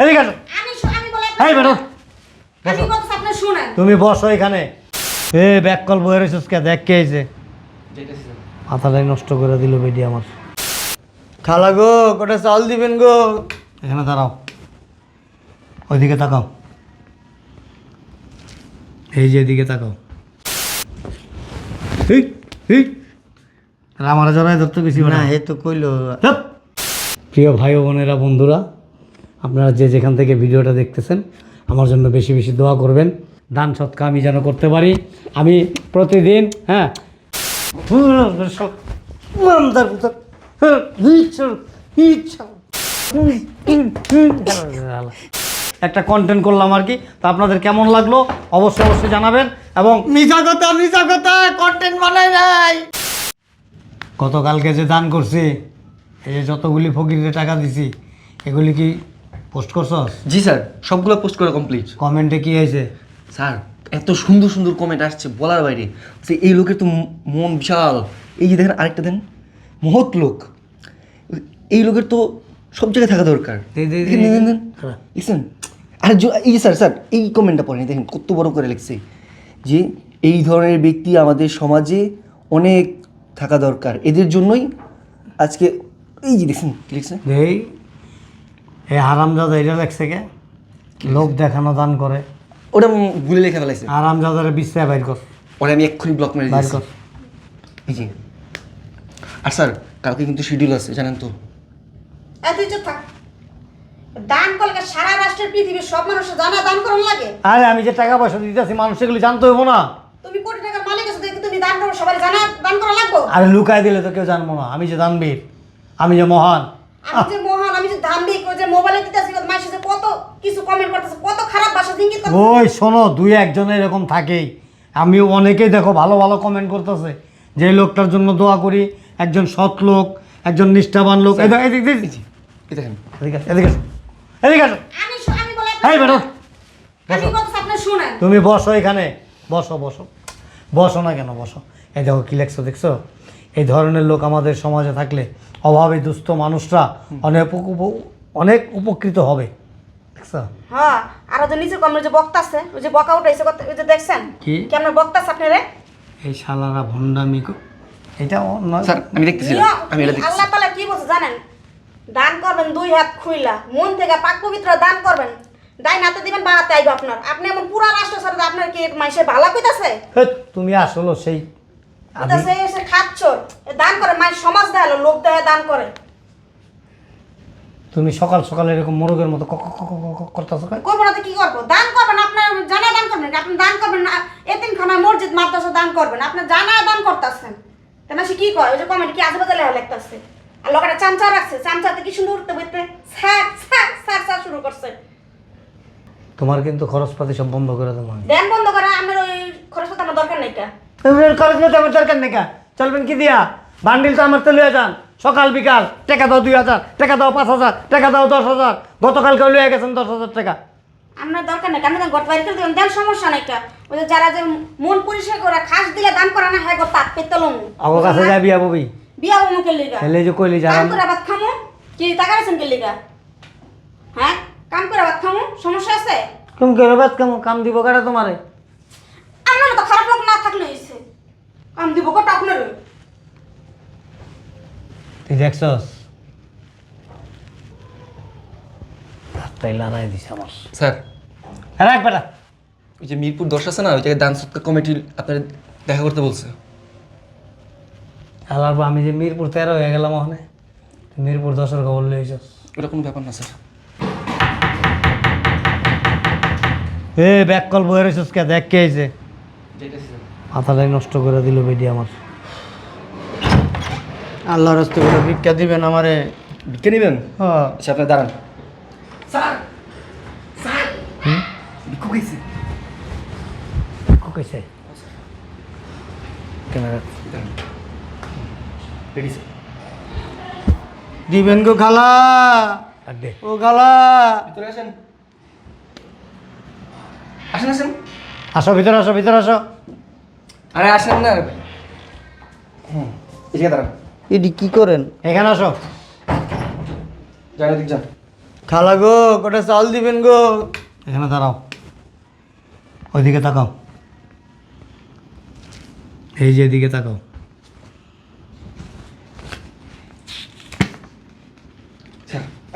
এদিকে আসো। আমি আমি বলে এই বেরো। আমি বলতেছি আপনি শুনেন তুমি বসো এখানে। এ ব্যাক কল বয়ে রেছিস কে দেখ কে এসে মাথাটাই নষ্ট করে দিল বেডি আমার। খালা গো কটা চাল দিবেন গো। এখানে দাঁড়াও। ওইদিকে তাকাও। এই যে এদিকে তাকাও। এই, এই। আর আমার জড়াই ধরতে বেশি না না। হে তো কইলো। প্রিয় ভাই বোনেরা বন্ধুরা আপনারা যে যেখান থেকে ভিডিওটা দেখতেছেন আমার জন্য বেশি বেশি দোয়া করবেন। দান সৎকা আমি যেন করতে পারি। আমি প্রতিদিন হ্যাঁ একটা কন্টেন্ট করলাম আর কি তো আপনাদের কেমন লাগল অবশ্যই অবশ্যই জানাবেন এবং মিছা কথা মিছা কথা কন্টেন্ট বানাই নাই। গতকালকে যে দান করছি এই যে যতগুলি ফকিরের টাকা দিছি এগুলি কি পোস্ট করছস? জি স্যার সবগুলো পোস্ট করা কমপ্লিট কমেন্টে কি হয়েছে? স্যার এত সুন্দর সুন্দর কমেন্ট আসছে বলার বাইরে। যে এই লোকের তো মন বিশাল। এই যে দেখেন আরেকটা দেন মহৎ লোক। এই লোকের তো সব জায়গায় থাকা দরকার। দেখছেন আর এই যে স্যার স্যার এই কমেন্টটা পড়েন দেখেন কত বড় করে লিখছে। যে এই ধরনের ব্যক্তি আমাদের সমাজে অনেক থাকা দরকার। এদের জন্যই আজকে এই যে দেখছেন লিখছে? এই হারামজাদা এটা লেখছে কে? লোক দেখানো দান করে। ওটা ভুলে লেখা ফেলাইছে। হারামজাদারে বিশ্রায় বাইর কর। ওরা আমি এক্ষুনি ব্লক মেরে বাইর কর। যে। আর স্যার কালকে কিন্তু শিডিউল আছে জানেন তো? এই তুই চুপ থাক। দান করলে সারা রাষ্ট্রের পৃথিবীর সব মানুষের জানা দান করুন লাগে? আরে আমি যে টাকা পয়সা দিতেছি মানুষ এগুলি জানতে হইব না। তুমি কোটি টাকার মালিক আছো দেখি তুমি দান করো সবাই জানা দান করা লাগবো? আরে লুকায় দিলে তো কেউ জানব না। আমি যে দানবীর আমি যে মহান। আমি যে মহান আমি যে ধাম্বিক ওই যে মোবাইলে দিতেছি মাসে যে কত কিছু কমেন্ট করতেছে কত খারাপ ভাষা ইঙ্গিত ওই শোনো দুই একজন এরকম থাকেই। আমি অনেকেই দেখো ভালো ভালো কমেন্ট করতেছে। যে লোকটার জন্য দোয়া করি একজন সৎ লোক একজন নিষ্ঠাবান লোক। এদিকে এদিকে এদিকে এদিকে এদিকে আসো। এই তুমি বসো এখানে। বসো বসো। বসো না কেন বসো। এই দেখো কি লেখছো দেখছ? এই ধরনের লোক আমাদের সমাজে থাকলে অভাবে দুস্থ মানুষরা অনেক অনেক উপকৃত হবে। হ্যাঁ আর ওই যে নিচের কমেন্ট যে বক্তা আছে ওই যে বকা উঠাইছে ওই যে দেখছেন? কি? কেমন বক্তা আছে আপনারে? এই শালারা ভণ্ডামি কো- এটা অন্য স্যার আমি দেখতেছিলাম আমি এটা দেখতেছি। আল্লাহ তাআলা কি বলছে জানেন? দান করবেন দুই হাত খুইলা মন থেকে পাক পবিত্র দান করবেন। ডাইন হাতে দিবেন বা হাতে আইব আপনার। আপনি এমন পুরা রাষ্ট্র সাথে আপনার কি মাইসে ভালো কইতাছে? তুমি আসলো সেই আদি- কইতাছে এসে খাচ্ছর এ দান করে মাই সমাজ দেখাল লোক দেয় দান করে। তুমি সকাল সকাল এরকম মোরগের মতো করতেছো করব না তো কি করব? দান করবেন আপনার জানা দান করবেন আপনি দান করবেন না এতিমখানা মসজিদ মাদ্রাসা দান করবেন আপনি জানা দান করতেছেন। তাই সে কি কয়? ওই যে কমেন্ট কি আজে লেখা লিখতেছে? আর লোকেরা চামচা রাখছে চামচাতে কি সুন্দর উঠতে বইতে? স্যার স্যার স্যার স্যার শুরু করছে। তোমার কিন্তু খরচপাতি সব বন্ধ করে দেবো দেন বন্ধ করে আমার ওই খরচ করতে আমার দরকার নেই কা খরচপাতি আমার দরকার নেই চলবেন কি দিয়া? বান্ডিল তো আমার তো লইয়া যান। সকাল বিকাল টাকা দাও দুই হাজার টাকা দাও পাঁচ হাজার টাকা দাও দশ হাজার। গতকালকে লইয়া গেছেন দশ হাজার টাকা। আপনার দরকার নেই আপনি গট বাইরে করে দেন সমস্যা নেই কা। ওই যে যারা যে মন পরিষ্কার করে খাস দিলে দান করে না হ্যাঁ গো তাক পেতলম আগো কাছে যা বিয়া ববি? বিয়া মুখের লিগা। এলে যে কইলি যারা কাম করে ভাত খামু? কি টাকা আছেন কে লিগা? হ্যাঁ? কাম করে ভাত খামু? সমস্যা আছে? তুমি কেন বাদ কেমন কাম দিব কাটা তোমারে? আপনার তো খারাপ লোক না থাকলে হইছে। কাম দিব কটা আপনার? তুই দেখছস? তাই লড়াই দিছে আমার। স্যার। রাখ বেটা। ওই যে মিরপুর দশ আছে না ওই জায়গায় দান সৎকার কমিটি আপনার দেখা করতে বলছে। আলার আমি যে মিরপুর তেরো হয়ে গেলাম ওখানে মিরপুর দশের খবর লইছস ওটা কোনো ব্যাপার না স্যার। এ ব্যাক কল বয়ে রয়েছিস কে? দেখ কে আইছে। মাথাটাই নষ্ট করে দিল বেডি আমার। আল্লাহর হস্তে করে ভিক্ষা দিবেন আমারে। ভিক্ষা নিবেন? হ্যাঁ। আচ্ছা আপনার দাঁড়ান। Sir sir. ভিক্ষু কইছে। ক্যামেরা। Ready sir. দিবেন গো খালা। ও খালা। ভিতরে আসেন। আসেন আসেন। আসো ভিতরে আসো ভিতরে আসো। আরে আসেন না। হুম জায়গায় দাঁড়ান। এটি কি করেন? এখানে আসো। যান এদিক যান। খালা গো কটা চাল দিবেন গো? এখানে দাঁড়াও। ওইদিকে তাকাও। এই যে এদিকে তাকাও।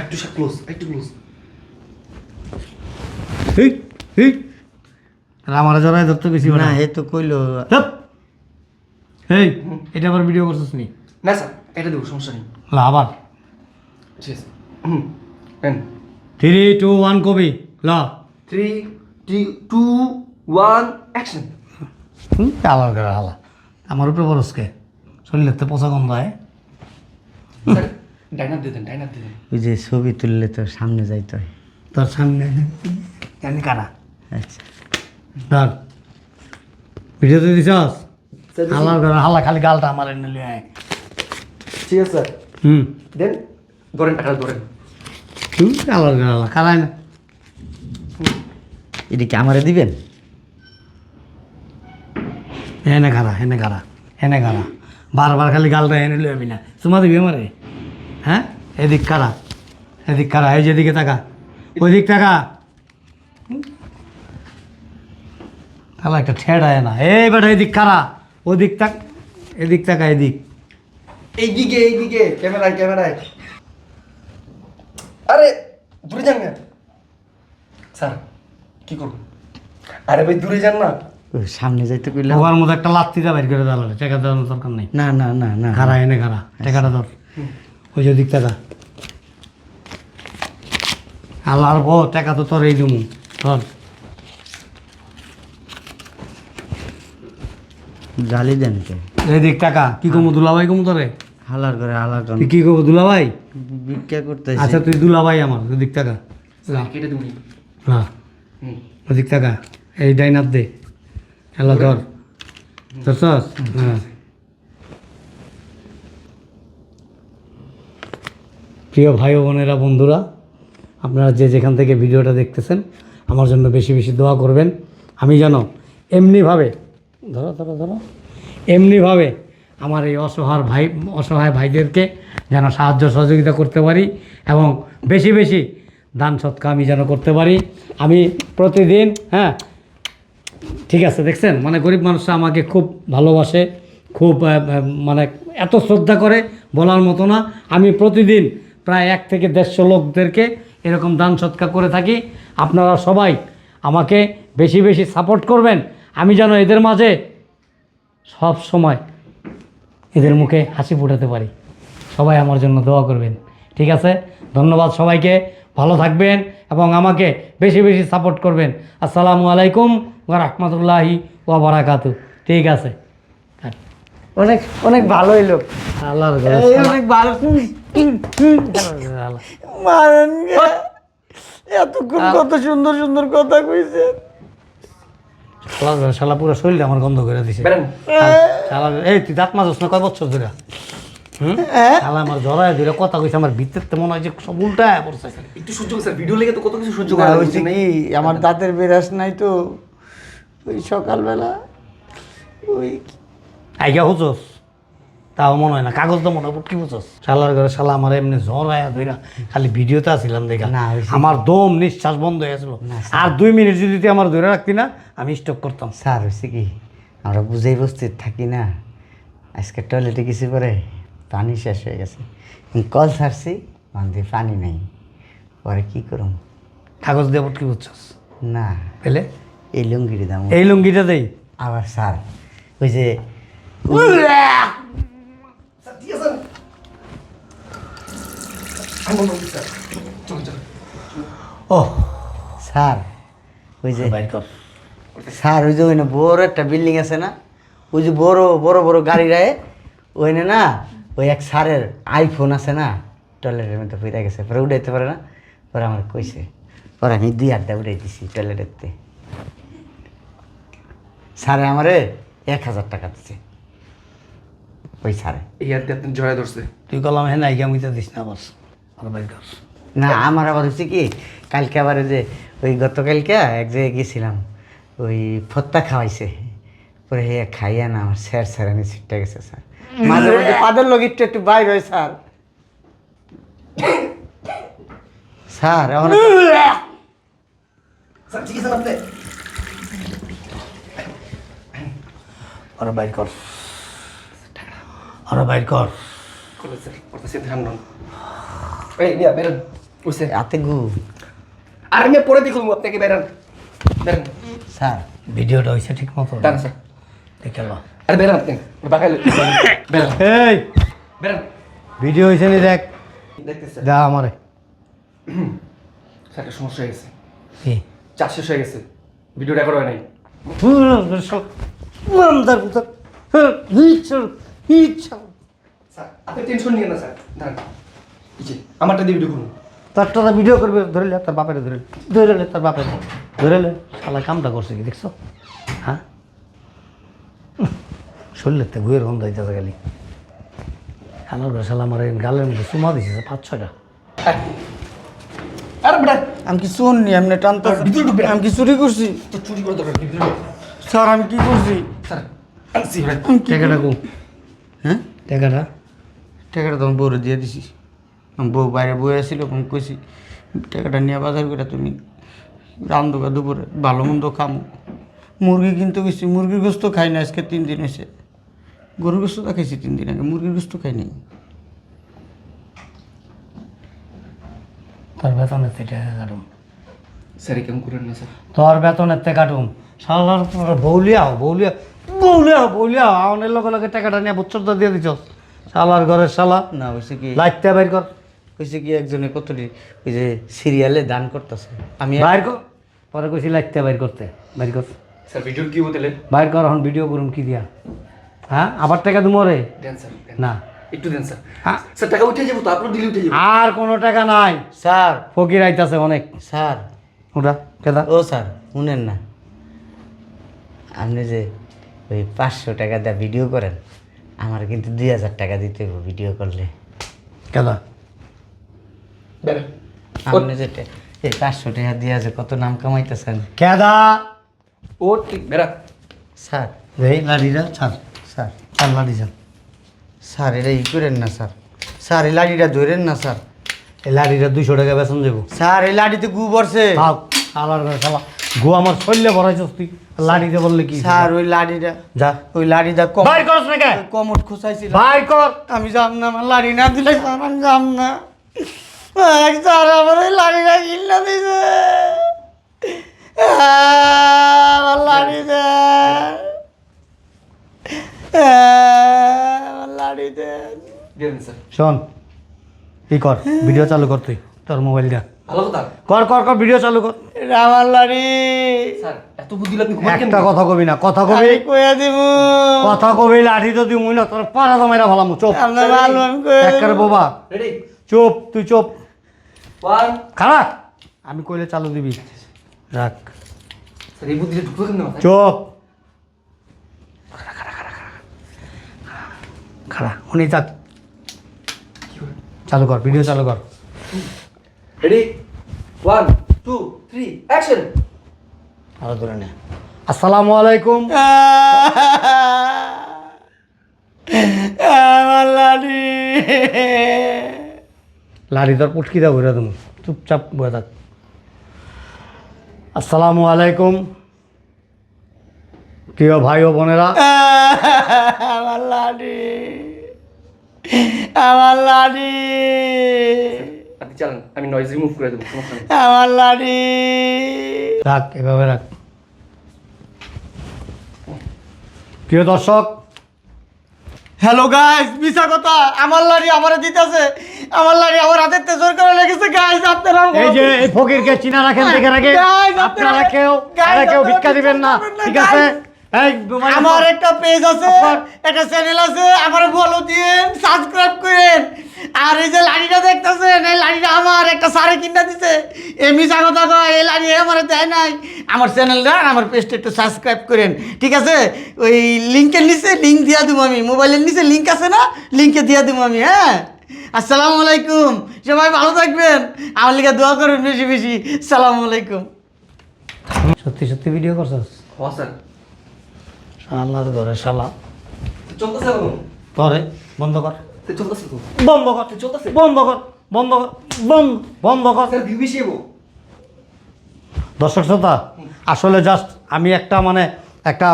একটু ক্লোজ একটু ক্লোজ ঠিক ঠিক আমার জড়াই ধরতে বেশি না হে তো কইলো এই এটা আবার ভিডিও করছিস নি? না স্যার এটা দেবো সমস্যা নেই। লা, আবার। থ্রি টু ওয়ান কবি। ল। Three three two one action হুম, আলার করে হালা। আমার উপরে বরসকে শরীর তো পচা গন্ধ হয় স্যার ডাইনার দিয়ে দেন ডাইনার দিয়ে দেন। ওই যে ছবি তুললে তো সামনে যাইতে হয়। তোর সামনে জানি কারা। আচ্ছা। ধর ভিডিও তো দিছস? হালার করে হালা খালি গালটা আমার এনে লিয়ে আয়। ঠিক আছে। স্যার হুম। দেন ধরেন টাকা ধরেন। হুম আলার করে হালা। কারাই না। এটা কি আমারে দিবেন? এনে খারা এনে খারা এনে খারা। বারবার খালি গালটা এনে লিয়ে না। চুমা দিবি আমারে? হ্যাঁ? এদিক কারা এদিক কারা এই যেদিকে তাকা। ওই দিক টাকা তাহলে একটা ঠেড়ায় না। এই বেটা এদিক কারা? ওদিক তাক এদিক তাকা এদিক। এইদিকে এইদিকে ক্যামেরায় ক্যামেরায়। আরে দূরে যান না। স্যার কি করব? আরে ভাই দূরে যান না। সামনে যাইতে কইলাম। ওবার মধ্যে একটা লাত্তিটা বের করে দেওয়া টাকা দেওয়ার দরকার নেই। না না না না। খারা এনে খারা টাকাটা ধর। ওই যে দিক টাকা আল্লাহর বো টাকা তো তোর এই দিমু। ধর। গালি দেন কে? এই দিক টাকা কি কমু দুলাভাই কমু তোরে? হালার করে হালার করে তুই কি কমু দুলাভাই? ভিক্ষা করতে আচ্ছা তুই দুলাভাই আমার দিক টাকা। কেটে না। হুম। টাকা। এই ডাইনার দে। হ্যালো ধর। ধরছস হ্যাঁ। প্রিয় ভাই বোনেরা বন্ধুরা আপনারা যে যেখান থেকে ভিডিওটা দেখতেছেন আমার জন্য বেশি বেশি দোয়া করবেন। আমি যেন এমনিভাবে ধরো ধরো ধরো। এমনিভাবে আমার এই অসহায় ভাই, অসহায় ভাইদেরকে যেন সাহায্য সহযোগিতা করতে পারি এবং বেশি বেশি দান সৎকা আমি যেন করতে পারি। আমি প্রতিদিন হ্যাঁ ঠিক আছে, দেখছেন? মানে গরিব মানুষরা আমাকে খুব ভালোবাসে, খুব মানে এত শ্রদ্ধা করে বলার মতো না। আমি প্রতিদিন প্রায় এক থেকে দেড়শো লোকদেরকে এরকম দান সৎকার করে থাকি। আপনারা সবাই আমাকে বেশি বেশি সাপোর্ট করবেন। আমি যেন এদের মাঝে সব সময় এদের মুখে হাসি ফুটাতে পারি। সবাই আমার জন্য দোয়া করবেন। ঠিক আছে? ধন্যবাদ সবাইকে। ভালো থাকবেন এবং আমাকে বেশি বেশি সাপোর্ট করবেন। আসসালামু আলাইকুম ওয়া রাহমাতুল্লাহি ওয়া বারাকাতু। ঠিক আছে? অনেক অনেক ভালোই লোক। আল্লাহর অনেক ভালো। এতক্ষণ কত সুন্দর সুন্দর কথা কইছে শালা পুরো শরীরটা আমার গন্ধ করে দিছে। শালা এই তুই দাঁত মাজস না কয় বছর ধরে? হুম? শালা আমার জড়ায় ধরে কথা কইছে আমার ভিতরতে মনে হয় যে সব উল্টায় পড়ছে। একটু সহ্য স্যার ভিডিও লেগে তো কত কিছু সহ্য করা হয়েছে কি আমার দাঁতের বেরাস নাই তো ওই সকালবেলা ওই আইগা হুচস তাও মনে হয় না। কাগজ তো মনে হয় কি বুঝছস শালার ঘরে শালা আমার এমনি জ্বর আয়া ধইরা খালি ভিডিওতে আসছিলাম দেখা। না, আমার দম নিঃশ্বাস বন্ধ হয়ে গেছিল আর দুই মিনিট যদি তুই আমার ধরে রাখতি না আমি স্টপ করতাম। স্যার হয়েছে কি? আমরা বুঝেই বসতে থাকি না। আজকে টয়লেটে কিছু পরে পানি শেষ হয়ে গেছে। কল ছাড়ছি বান্ধে পানি নেই। পরে কি করুম? কাগজ দিয়ে কি বুঝছস না। পেলে? এই লুঙ্গিটা দাম। এই লুঙ্গিটা দেই। আবার স্যার ওই যে ও স্যার ওই যে স্যার ওই যে ওই না বড় একটা বিল্ডিং আছে না? ওই যে বড় বড় বড় গাড়ি রায় ওইনে না ওই এক স্যারের আইফোন আছে না টয়লেটের মধ্যে ফিরে গেছে পরে উঠাইতে পারে না? পরে আমার কইছে পরে আমি দুই আড্ডা উঠাই দিছি টয়লেটেরতে স্যারে আমারে এক হাজার টাকা দিছে। ওই স্যারে। এই আর দিয়ে আপনি জয়া ধরছে। তুই কলাম হ্যাঁ নাইকা মিতা দিস না কর না আমার আবার হচ্ছে কি কালকে আবার যে ওই গতকালকে এক জায়গায় গেছিলাম ওই ফত্তা খাওয়াইছে। পরে হে খাইয়া না আমার স্যার স্যার আমি ছিটটা গেছে স্যার। মাঝে মধ্যে পাদের লোক একটু একটু বাইর হয় স্যার। স্যার এখন ওরা বাইর কর। বাইর কর। স্যার? এই নিয়া বেরান। ওইসে হাতে গু। আর আমি পরে দেখুন আপনাকে বেরান। বেরান। স্যার ভিডিওটা হয়েছে ঠিক মতো। দাঁড়ান স্যার। দেখে লো। আরে বেরান আপনি। বাকাইলে বেরান। এই। বেরান। ভিডিও হয়েছে নি দেখ। দেখতেছে দা আমারে। স্যার একটা সমস্যা হয়ে গেছে। কি? চাষ শেষ হয়ে গেছে। ভিডিও রেকর্ড হয় নাই। পুতার ইচ্ছা ইচ্ছা আপনি টেনশন নিয়ে না স্যার। দাঁড়ান। আমারটা দিয়ে ভিডিও করুন। তারটা ভিডিও করবে ধরে লে তার বাপের ধরে ধরে লে তার বাপের। ধরে লে শালা কামটা করছে কি দেখছ? হ্যাঁ? শরীরের তে গুয়ের গন্ধ হইতেছে খালি। খানার ঘর শালা আমার গালের মধ্যে চুমা দিছে পাঁচ ছয়টা। আরে বেটা আমি কি শুননি এমনি টানতে। আমি কি চুরি করছি? তো চুরি করে দরকার স্যার আমি কি করছি? স্যার টাকাটা কো। হ্যাঁ? টাকাটা? টাকাটা তোমার বউরে দিয়ে দিছি। আমার বউ বাইরে বয়ে আসছিল আমি কইছি টাকাটা নিয়ে বাজার করে তুমি রান্ধুকা দুপুরে ভালো মন্দ খামো। মুরগি কিনতে গেছি মুরগির গোস্ত খাই না আজকে তিন দিন হয়েছে গরুর গোস্ত তো খাইছি তিন দিন আগে মুরগির গোস্ত খাই নাই। তোর বেতনের থেকে টাকা কাটুম। স্যার কেমন করেন না স্যার? তোর বেতনের থেকে কাটুম। তোর বৌলিয়া বৌলিয়া বৌলিয়া বৌলিয়া আউনের লগে লগে টাকাটা নিয়ে বছর দিয়ে দিছ শালার ঘরের শালা না হয়েছে কি? লাইটটা বাইর কর। হয়েছে কি একজনে কতটি ওই যে সিরিয়ালে দান করতেছে। আমি বাইর কর। পরে কইছি লাগতে বাইর করতে। বাইর কর। স্যার ভিডিও কি বলতেলেন বাইর কর এখন ভিডিও করুন কি দিয়া? হ্যাঁ? আবার টাকা তুমি রে দেন স্যার না। একটু দেন স্যার। হ্যাঁ? স্যার টাকা উঠে যাব তো আপনার দিলে উঠে যাব। আর কোনো টাকা নাই। স্যার। ফকির আইতাছে অনেক। স্যার। ওটা কেদা ও স্যার শুনেন না। আপনি যে ওই পাঁচশো টাকা দিয়ে ভিডিও করেন আমার কিন্তু দুই হাজার টাকা দিতে হবে ভিডিও করলে। কেদা আপনি যে টে- এই পাঁচশো টাকা দিয়ে আছে কত নাম কামাইতেছেন কেদা? ও ঠিক বেরা। স্যার। এই লাঠিটা ছাড়। স্যার। লাঠি ছাড় স্যার এটা ই করেন না স্যার। স্যার এই লাঠিটা ধরেন না স্যার। এই লাঠিটা দুইশো টাকা বেতন দেবো। স্যার এই লাঠিতে গু পড়ছে গো আমার শরীরে ভরাইছস তুই। লাঠিতে বললে কি? স্যার ওই লাঠিটা যা। ওই লাঠিটা কম বাইর করস না কে কমট খুঁচাইছিল। বাইর কর। আমি যাব না আমার লাড়ি না দিলে স্যার আমি যাব না। স্যার আমার লাড়িটা কিনা দিছে। আমার লাড়ি দে আহ, আমার লাড়ি দে দেন শোন কি কর? ভিডিও চালু কর তুই তোর মোবাইল দা ভালো কথা। কর কর কর ভিডিও চালু কর। আমার লাড়ি স্যার এত বুদ্ধি লাগবে একটা কথা কবি না কথা কবি। কইয়া দিব। কথা কবি লাঠি তো তুই মুই না তোর পাড়া জমাইরা ভালাম চুপ। আপনার ভালো আমি কইয়া দিব। বাবা। রেডি চুপ তুই চুপ। ওয়ান খারাপ আমি কইলে চালু দিবি। রাখ। স্যার এই বুদ্ধিটা ঢুকবে কেন? চুপ। খারা উনি থাক চালু কর ভিডিও চালু কর। Ready one two three action আরও ধরে নে। আসসালামু আলাইকুম। আমার লাড়ি লাড়ি তোর পুটকি দাও ঘুরে তুমি চুপচাপ বয়ে থাক। আসসালামু আলাইকুম প্রিয় ভাই ও বোনেরা। আমার লাড়ি আমার লাড়ি। আপনি চালান আমি নয়েজ রিমুভ করে দেবো আমার লাড়ি। রাখ এভাবে রাখ। প্রিয় দর্শক হ্যালো গাইস মিছা কথা আমার লাড়ি আমারে দিতেছে। আমার লাড়ি আমার হাতের তেজর করে লেগেছে গাইস আপনারা এই যে এই ফকিরকে চিনা রাখেন দেখে রাখে Guys, আপনারা- কেউ কেউ ভিক্ষা দিবেন না ঠিক আছে? আমার একটা পেজ আছে একটা চ্যানেল আছে আমার ফলো দিয়েন সাবস্ক্রাইব করেন। আর এই যে লাড়িটা দেখতেছেন এই লাড়িটা আমার একটা সারে কিনা দিছে। এমনি কথা কয় এই লাড়ি আমার দেয় নাই। আমার চ্যানেলটা আর আমার পেজটা একটু সাবস্ক্রাইব করেন ঠিক আছে? ওই লিঙ্কের নিচে লিঙ্ক দিয়া দেবো আমি মোবাইলের নিচে লিঙ্ক আছে না? লিঙ্কে দিয়া দেবো আমি হ্যাঁ? আসসালামু আলাইকুম সবাই ভালো থাকবেন। আমার লিখে দোয়া করবেন বেশি বেশি। সালামু আলাইকুম। সত্যি সত্যি ভিডিও করছস? হ্যাঁ স্যার। আল্লাহর ঘরে শালা। চলতেছে পরে বন্ধ কর। চলতেছে বন্ধ কর চলতেছে? বন্ধ কর বন্ধ কর, বন্ধ বন্ধ কর। দর্শক শ্রোতা আসলে জাস্ট আমি একটা মানে একটা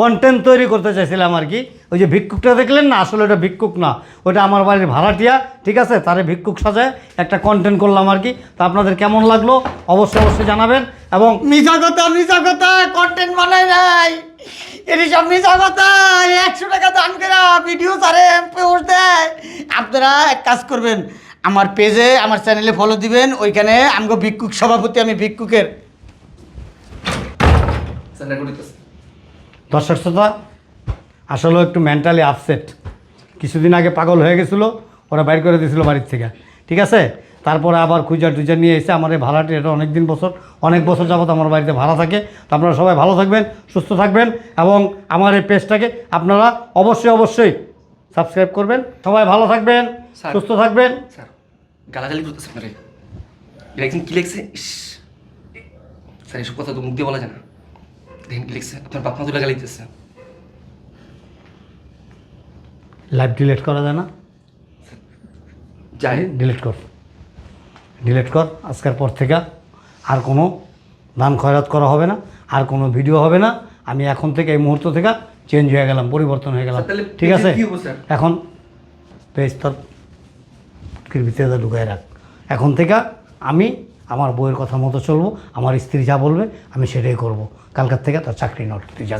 কন্টেন্ট তৈরি করতে চাইছিলাম আর কি। ওই যে ভিক্ষুকটা দেখলেন না? আসলে ওটা ভিক্ষুক না। ওটা আমার বাড়ির ভাড়াটিয়া ঠিক আছে? তারে ভিক্ষুক সাজায় একটা কন্টেন্ট করলাম আর কি। তা আপনাদের কেমন লাগল? অবশ্যই অবশ্যই জানাবেন এবং মিশা কথা মিশা কথা কন্টেন্ট বানাই নাই। এটি সব মিশা কথা। একশো টাকা দান করে ভিডিও সারে পোস্ট দেয়। আপনারা এক কাজ করবেন আমার পেজে আমার চ্যানেলে ফলো দিবেন ওইখানে আমগো ভিক্ষুক সভাপতি আমি ভিক্ষুকের। দর্শক শ্রোতা আসলে একটু মেন্টালি আপসেট কিছুদিন আগে পাগল হয়ে গেছিল ওরা বাইর করে দিয়েছিল বাড়ির থেকে। ঠিক আছে? তারপরে আবার খুঁজা টুজা নিয়ে এসে আমার এই ভাড়াটি এটা অনেক দিন বছর অনেক বছর যাবত আমার বাড়িতে ভাড়া থাকে। তো আপনারা সবাই ভালো থাকবেন সুস্থ থাকবেন এবং আমার এই পেজটাকে আপনারা অবশ্যই অবশ্যই সাবস্ক্রাইব করবেন। সবাই ভালো থাকবেন। সুস্থ থাকবেন। স্যার গালাগালি করতেছে আপনারে। এটা একদিন কি লিখছে? ইস। স্যার এসব কথা তো মুখ দিয়ে বলা যায় না। দেখেন কি লিখছে? আপনার বাপ মা তুলে গালিতেছে লাইভ ডিলিট করা যায় না। যাই। ডিলিট কর ডিলিট কর আজকের পর থেকে আর কোনো দান খয়রাত করা হবে না আর কোনো ভিডিও হবে না। আমি এখন থেকে এই মুহূর্ত থেকে চেঞ্জ হয়ে গেলাম পরিবর্তন হয়ে গেলাম। ঠিক আছে? এখন পেজ তোর ভিতরে ঢুকাই রাখ। এখন থেকে আমি আমার বইয়ের কথা মতো চলবো আমার স্ত্রী যা বলবে আমি সেটাই করব। কালকার থেকে তার চাকরি নট তুই যা